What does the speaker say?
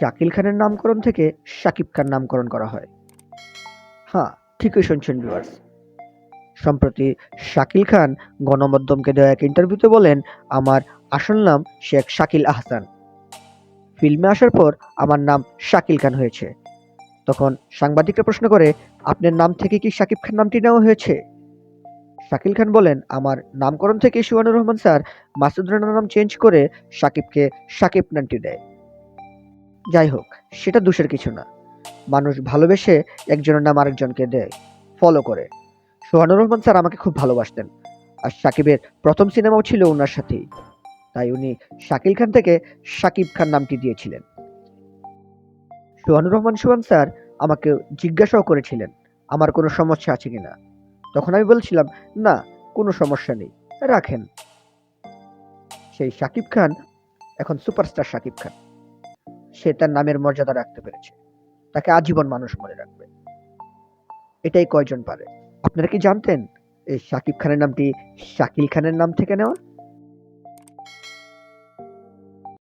শাকিল খানের নামকরণ থেকে শাকিব খান নামকরণ করা হয়। হ্যাঁ ঠিকই শুনছেন ভিউয়ার্স সম্প্রতি শাকিল খান গণমাধ্যমকে দেওয়া এক ইন্টারভিউতে বলেন, আমার আসল নাম শেখ শাকিল আহসান। ফিল্মে আসার পর আমার নাম শাকিল খান হয়েছে। তখন সাংবাদিকরা প্রশ্ন করে, আপনার নাম থেকে কি শাকিব খান নামটি নেওয়া হয়েছে? শাকিল খান বলেন, আমার নামকরণ থেকে শিবানুর রহমান স্যার মাসুদ রানার নাম চেঞ্জ করে শাকিবকে শাকিব নামটি দেয়। যাই হোক, সেটা দোষের কিছু না। মানুষ ভালোবেসে একজনের নাম আরেকজনকে দেয় ফলো করে। সোহানুর রহমান স্যার আমাকে খুব ভালোবাসতেন। আর সাকিবের প্রথম সিনেমাও ছিল ওনার সাথেই। তাই উনি শাকিল খান থেকে শাকিব খান নামটি দিয়েছিলেন। সোহানুর রহমান সোহান স্যার আমাকে জিজ্ঞাসাও করেছিলেন, আমার কোনো সমস্যা আছে কিনা তখন আমি বলছিলাম, না, কোনো সমস্যা নেই, রাখেন। সেই শাকিব খান এখন সুপারস্টার শাকিব খান। সে তার নামের মর্যাদা রাখতে পেরেছে। তাকে আজীবন মানুষ মনে রাখবে। এটাই কয়জন পারে? আপনারা কি জানতেন? এই শাকিব খানের নামটি শাকিল খানের নাম থেকে নেওয়া?